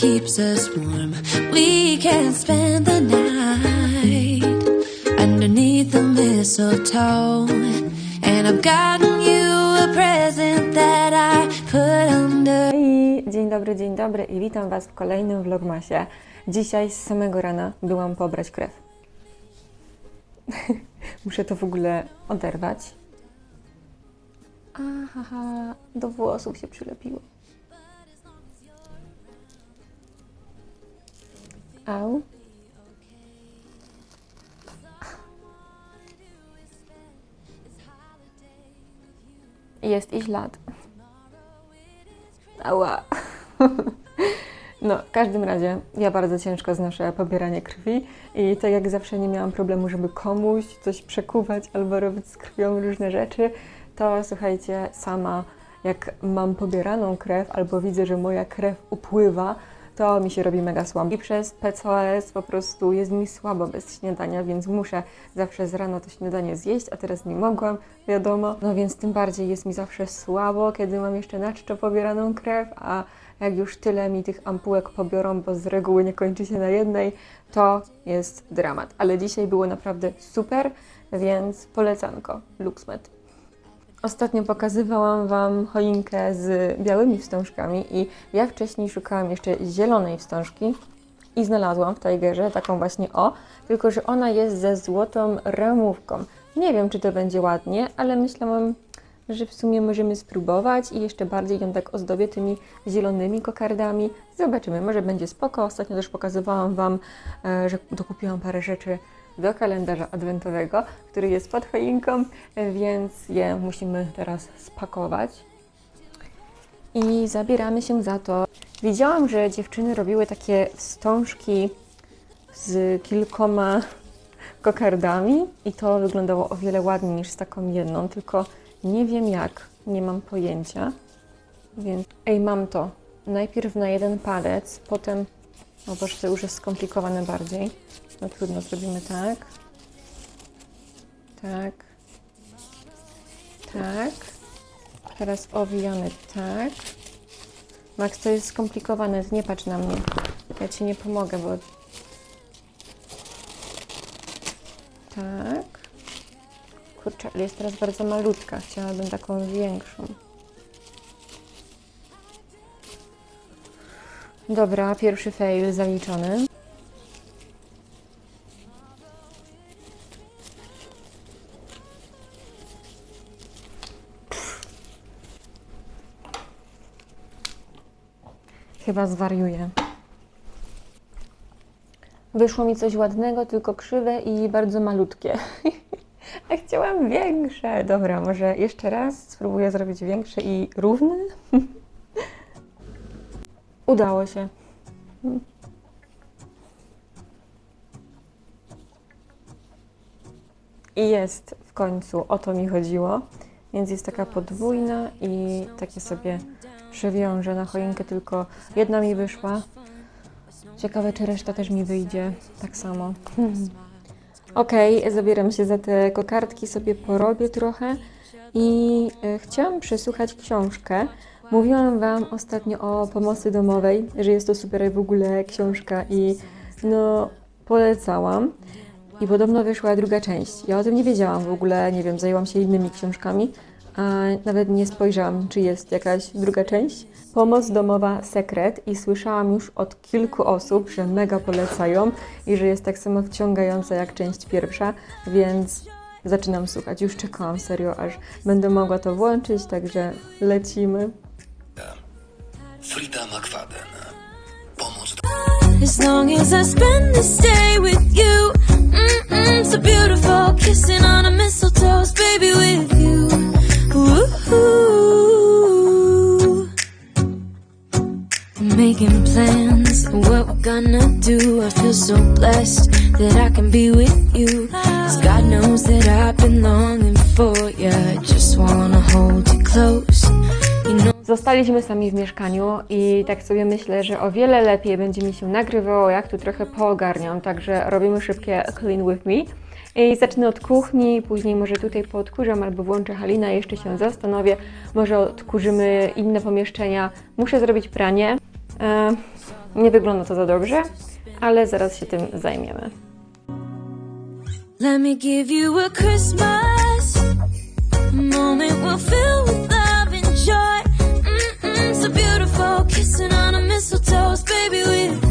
keeps us warm. We can spend the night underneath the mistletoe. And I've gotten you a present that I put under. I dzień dobry, dzień dobry i witam Was w kolejnym vlogmasie. Dzisiaj z samego rana byłam pobrać krew. Muszę to w ogóle oderwać. Aha, do włosów się przylepiło. Au. Jest i ślad. Ała. No, w każdym razie ja bardzo ciężko znoszę pobieranie krwi i tak jak zawsze nie miałam problemu, żeby komuś coś przekuwać albo robić z krwią różne rzeczy, to słuchajcie, sama jak mam pobieraną krew albo widzę, że moja krew upływa, to mi się robi mega słabo. I przez PCOS po prostu jest mi słabo bez śniadania, więc muszę zawsze z rana to śniadanie zjeść, a teraz nie mogłam, wiadomo. No więc tym bardziej jest mi zawsze słabo, kiedy mam jeszcze na czczo pobieraną krew, a jak już tyle mi tych ampułek pobiorą, bo z reguły nie kończy się na jednej, to jest dramat. Ale dzisiaj było naprawdę super, więc polecanko, LuxMed. Ostatnio pokazywałam Wam choinkę z białymi wstążkami i ja wcześniej szukałam jeszcze zielonej wstążki i znalazłam w Tigerze taką właśnie o, tylko że ona jest ze złotą ramówką. Nie wiem, czy to będzie ładnie, ale myślałam, że w sumie możemy spróbować i jeszcze bardziej ją tak ozdobię tymi zielonymi kokardami. Zobaczymy, może będzie spoko. Ostatnio też pokazywałam Wam, e, że dokupiłam parę rzeczy do kalendarza adwentowego, który jest pod choinką, więc je musimy teraz spakować. I zabieramy się za to. Widziałam, że dziewczyny robiły takie wstążki z kilkoma kokardami i to wyglądało o wiele ładniej niż z taką jedną, tylko nie wiem jak, nie mam pojęcia. Więc ej, mam to. Najpierw na jeden palec, potem o Boże, to już jest skomplikowane bardziej. No trudno, zrobimy tak. Tak. Tak. Teraz owijamy tak. Max, to jest skomplikowane, nie patrz na mnie. Ja Ci nie pomogę, bo... Tak. Kurczę, ale jest teraz bardzo malutka. Chciałabym taką większą. Dobra, pierwszy fail zaliczony. Chyba zwariuję. Wyszło mi coś ładnego, tylko krzywe i bardzo malutkie. A chciałam większe. Dobra, może jeszcze raz spróbuję zrobić większe i równe. Udało się. I jest w końcu, o to mi chodziło. Więc jest taka podwójna i takie sobie przewiążę na choinkę, tylko jedna mi wyszła. Ciekawe, czy reszta też mi wyjdzie tak samo. Okej, zabieram się za te kokardki, sobie porobię trochę i e, chciałam przesłuchać książkę. Mówiłam Wam ostatnio o pomocy domowej, że jest to super w ogóle książka i no polecałam. I podobno wyszła druga część. Ja o tym nie wiedziałam w ogóle, nie wiem, zajęłam się innymi książkami, a nawet nie spojrzałam, czy jest jakaś druga część. Pomoc domowa sekret i słyszałam już od kilku osób, że mega polecają i że jest tak samo wciągająca jak część pierwsza, więc zaczynam słuchać. Już czekałam serio, aż będę mogła to włączyć, także lecimy. Frida McFadden. Pomoc As long as I spend this day with you. Mm-mm, so beautiful. Kissing on a mistletoe, baby, with you. Making plans, what we're gonna do. I feel so blessed that I can be with you. 'Cause God knows that I've been longing for you. Just wanna hold you close. Zostaliśmy sami w mieszkaniu i tak sobie myślę, że o wiele lepiej będzie mi się nagrywało, jak tu trochę poogarniam, także robimy szybkie clean with me. I zacznę od kuchni, później może tutaj poodkurzam albo włączę Halina, jeszcze się zastanowię, może odkurzymy inne pomieszczenia. Muszę zrobić pranie. E, Nie wygląda to za dobrze, ale zaraz się tym zajmiemy. Let me give you a Christmas moment we'll fill with love and joy. Mm-mm, so beautiful, kissing on a mistletoe, baby, with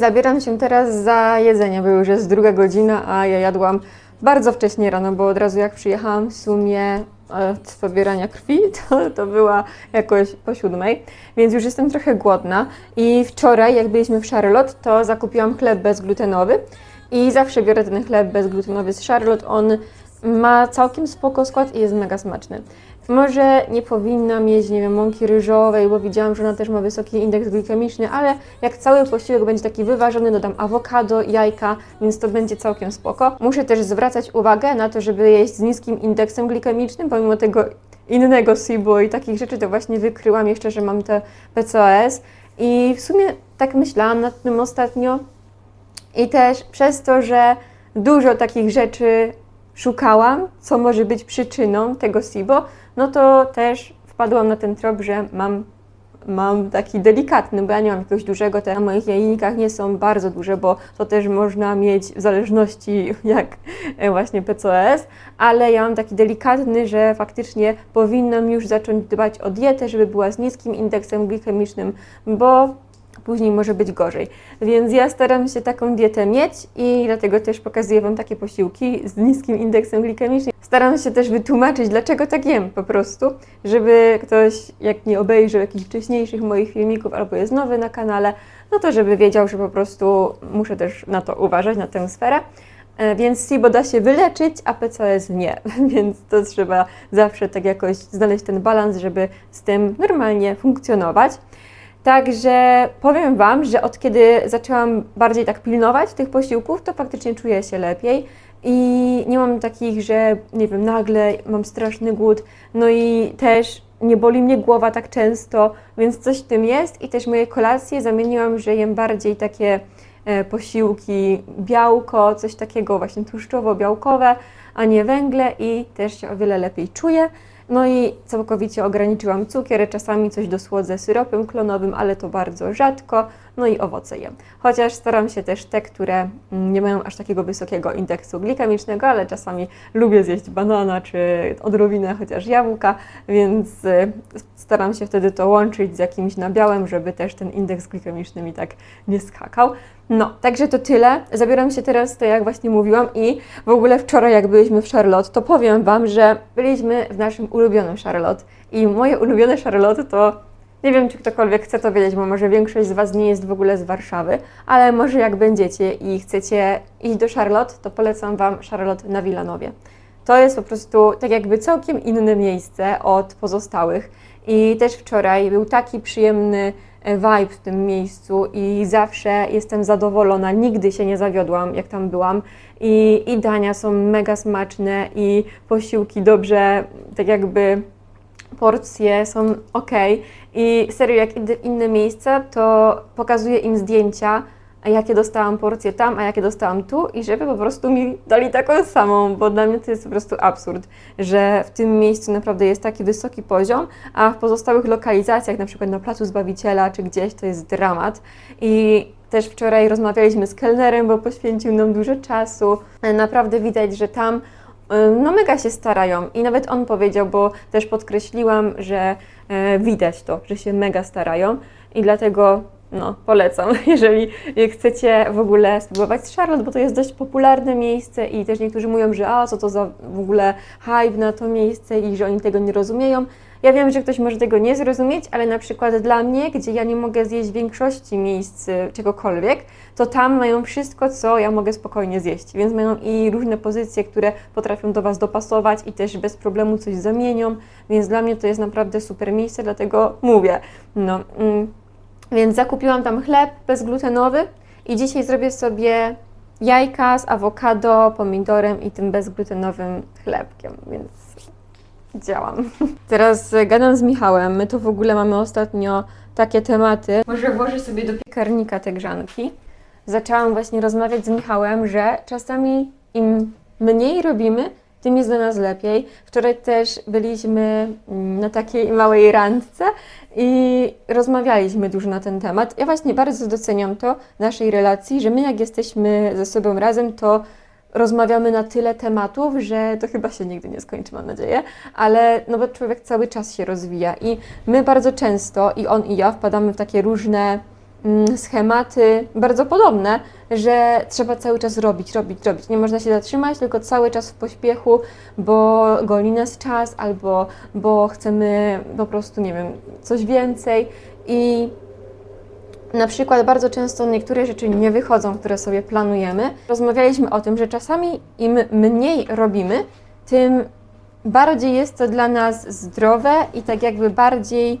zabieram się teraz za jedzenie, bo już jest druga godzina, a ja jadłam bardzo wcześnie rano, bo od razu jak przyjechałam w sumie e, od pobierania krwi, to, to była jakoś po siódmej, więc już jestem trochę głodna. I wczoraj, jak byliśmy w Charlotte, to zakupiłam chleb bezglutenowy i zawsze biorę ten chleb bezglutenowy z Charlotte. On ma całkiem spoko skład i jest mega smaczny. Może nie powinnam jeść, nie wiem, mąki ryżowej, bo widziałam, że ona też ma wysoki indeks glikemiczny, ale jak cały posiłek będzie taki wyważony, dodam awokado, jajka, więc to będzie całkiem spoko. Muszę też zwracać uwagę na to, żeby jeść z niskim indeksem glikemicznym, pomimo tego innego SIBO i takich rzeczy, to właśnie wykryłam jeszcze, że mam te PCOS i w sumie tak myślałam nad tym ostatnio i też przez to, że dużo takich rzeczy szukałam, co może być przyczyną tego SIBO, no to też wpadłam na ten trop, że mam, mam taki delikatny, bo ja nie mam jakiegoś dużego, te na moich jajnikach nie są bardzo duże, bo to też można mieć w zależności jak e, właśnie PCOS, ale ja mam taki delikatny, że faktycznie powinnam już zacząć dbać o dietę, żeby była z niskim indeksem glikemicznym, bo później może być gorzej. Więc ja staram się taką dietę mieć i dlatego też pokazuję Wam takie posiłki z niskim indeksem glikemicznym. Staram się też wytłumaczyć, dlaczego tak jem po prostu, żeby ktoś, jak nie obejrzał jakichś wcześniejszych moich filmików albo jest nowy na kanale, no to żeby wiedział, że po prostu muszę też na to uważać, na tę sferę. E, Więc SIBO da się wyleczyć, a PCOS nie, więc to trzeba zawsze tak jakoś znaleźć ten balans, żeby z tym normalnie funkcjonować. Także powiem Wam, że od kiedy zaczęłam bardziej tak pilnować tych posiłków, to faktycznie czuję się lepiej i nie mam takich, że nie wiem, nagle mam straszny głód, no i też nie boli mnie głowa tak często, więc coś w tym jest i też moje kolacje zamieniłam, że jem bardziej takie e, posiłki białko, coś takiego właśnie tłuszczowo-białkowe, a nie węgle i też się o wiele lepiej czuję. No i całkowicie ograniczyłam cukier, czasami coś dosłodzę syropem klonowym, ale to bardzo rzadko. No i owoce jem. Chociaż staram się też te, które mm, nie mają aż takiego wysokiego indeksu glikemicznego, ale czasami lubię zjeść banana czy odrobinę chociaż jabłka, więc y, staram się wtedy to łączyć z jakimś nabiałem, żeby też ten indeks glikemiczny mi tak nie skakał. No, także to tyle. Zabieram się teraz, to jak właśnie mówiłam i w ogóle wczoraj jak byliśmy w Charlotte, to powiem Wam, że byliśmy w naszym ulubionym Charlotte i moje ulubione Charlotte to nie wiem, czy ktokolwiek chce to wiedzieć, bo może większość z Was nie jest w ogóle z Warszawy, ale może jak będziecie i chcecie iść do Charlotte, to polecam Wam Charlotte na Wilanowie. To jest po prostu tak jakby całkiem inne miejsce od pozostałych. I też wczoraj był taki przyjemny vibe w tym miejscu i zawsze jestem zadowolona, nigdy się nie zawiodłam, jak tam byłam. I, i dania są mega smaczne i posiłki dobrze, tak jakby porcje są ok. I serio, jak idę w inne miejsca, to pokazuję im zdjęcia, a jakie dostałam porcje tam, a jakie dostałam tu i żeby po prostu mi dali taką samą, bo dla mnie to jest po prostu absurd, że w tym miejscu naprawdę jest taki wysoki poziom, a w pozostałych lokalizacjach, na przykład na Placu Zbawiciela czy gdzieś, to jest dramat. I też wczoraj rozmawialiśmy z kelnerem, bo poświęcił nam dużo czasu. Naprawdę widać, że tam no mega się starają i nawet on powiedział, bo też podkreśliłam, że e, widać to, że się mega starają i dlatego no, polecam, jeżeli chcecie w ogóle spróbować Charlotte, bo to jest dość popularne miejsce i też niektórzy mówią, że a co to za w ogóle hype na to miejsce i że oni tego nie rozumieją. Ja wiem, że ktoś może tego nie zrozumieć, ale na przykład dla mnie, gdzie ja nie mogę zjeść większości miejsc y, czegokolwiek, to tam mają wszystko, co ja mogę spokojnie zjeść. Więc mają i różne pozycje, które potrafią do Was dopasować i też bez problemu coś zamienią. Więc dla mnie to jest naprawdę super miejsce, dlatego mówię. No, mm, więc zakupiłam tam chleb bezglutenowy i dzisiaj zrobię sobie jajka z awokado, pomidorem i tym bezglutenowym chlebkiem, więc działam. Teraz gadam z Michałem. My to w ogóle mamy ostatnio takie tematy. Może włożę sobie do piekarnika te grzanki. Zaczęłam właśnie rozmawiać z Michałem, że czasami im mniej robimy, tym jest dla nas lepiej. Wczoraj też byliśmy mm, na takiej małej randce i rozmawialiśmy dużo na ten temat. Ja właśnie bardzo doceniam to naszej relacji, że my jak jesteśmy ze sobą razem, to rozmawiamy na tyle tematów, że to chyba się nigdy nie skończy, mam nadzieję, ale no bo człowiek cały czas się rozwija i my bardzo często, i on i ja, wpadamy w takie różne schematy, bardzo podobne, że trzeba cały czas robić, robić, robić. Nie można się zatrzymać, tylko cały czas w pośpiechu, bo goni nas czas albo bo chcemy po prostu, nie wiem, coś więcej i na przykład bardzo często niektóre rzeczy nie wychodzą, które sobie planujemy. Rozmawialiśmy o tym, że czasami im mniej robimy, tym bardziej jest to dla nas zdrowe i tak jakby bardziej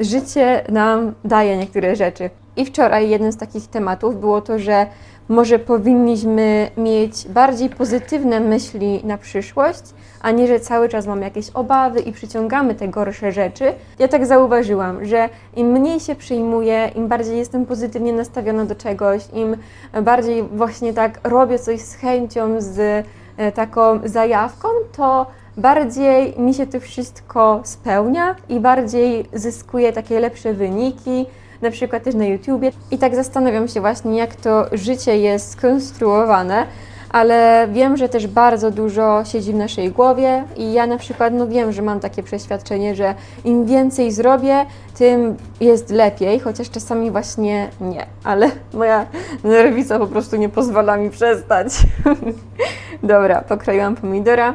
życie nam daje niektóre rzeczy. I wczoraj jeden z takich tematów było to, że może powinniśmy mieć bardziej pozytywne myśli na przyszłość, a nie, że cały czas mamy jakieś obawy i przyciągamy te gorsze rzeczy. Ja tak zauważyłam, że im mniej się przyjmuję, im bardziej jestem pozytywnie nastawiona do czegoś, im bardziej właśnie tak robię coś z chęcią, z e, taką zajawką, to bardziej mi się to wszystko spełnia i bardziej zyskuję takie lepsze wyniki, na przykład też na YouTubie. I tak zastanawiam się właśnie, jak to życie jest skonstruowane, ale wiem, że też bardzo dużo siedzi w naszej głowie i ja na przykład no wiem, że mam takie przeświadczenie, że im więcej zrobię, tym jest lepiej, chociaż czasami właśnie nie, ale moja nerwica po prostu nie pozwala mi przestać. Dobra, pokroiłam pomidora,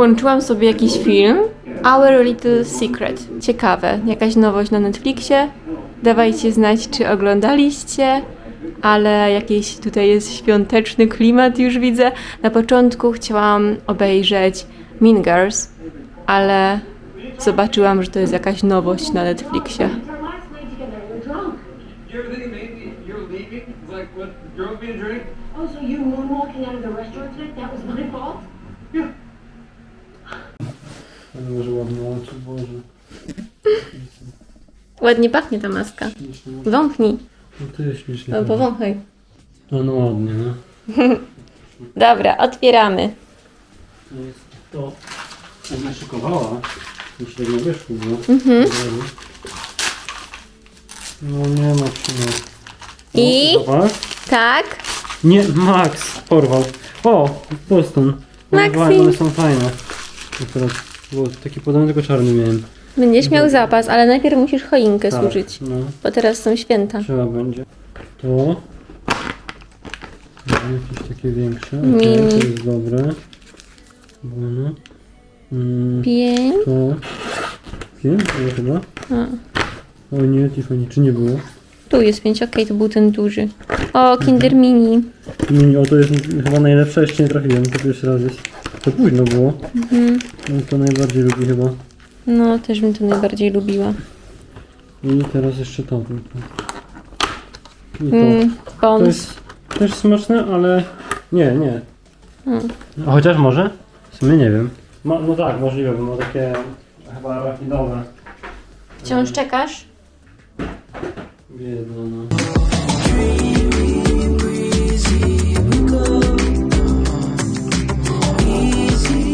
Włączyłam sobie jakiś film. Our Little Secret. Ciekawe, jakaś nowość na Netflixie. Dawajcie znać, czy oglądaliście, ale jakiś tutaj jest świąteczny klimat już widzę. Na początku chciałam obejrzeć Mean Girls, ale zobaczyłam, że to jest jakaś nowość na Netflixie. Oh, so you moonwalking out of the restaurant tonight? That was my fault? Ale ładne oczy, Boże. Ładnie pachnie ta maska. Wąchnij, No to jest śmiesznie. no powąchaj. No, no ładnie, no. Dobra, otwieramy. To jest to, jak naszykowała. Już na wierzchu było. Mhm. No nie ma przyna. I? Zobacz. Tak? Nie, Max porwał. O, Boston. Maxi. one są fajne. Akurat, bo taki podobny, tylko czarny miałem. Będziesz miał zapas, ale najpierw musisz choinkę Tak, służyć, No, bo teraz są święta. trzeba będzie. To. Jakieś takie większe. Okej, Mini. to jest dobre. Bueno. Mm, Pięć. to. Pięć było chyba? A. O nie, Tiffany, czy nie było? Tu jest pięć, okej, to był ten duży. O, Kinder Mini. Mini, o to jest chyba najlepsze, jeszcze nie trafiłem, to pierwszy raz jest. To późno było. No, to najbardziej lubi chyba. No, też bym to najbardziej lubiła. I teraz jeszcze to. I to. Mm, To Pons. jest też smaczne, ale nie, nie. Mm. A chociaż może? W sumie nie wiem. Ma, no tak, możliwe, bo ma takie chyba rafidowe. Wciąż czekasz? Biedno, no. breezy easy.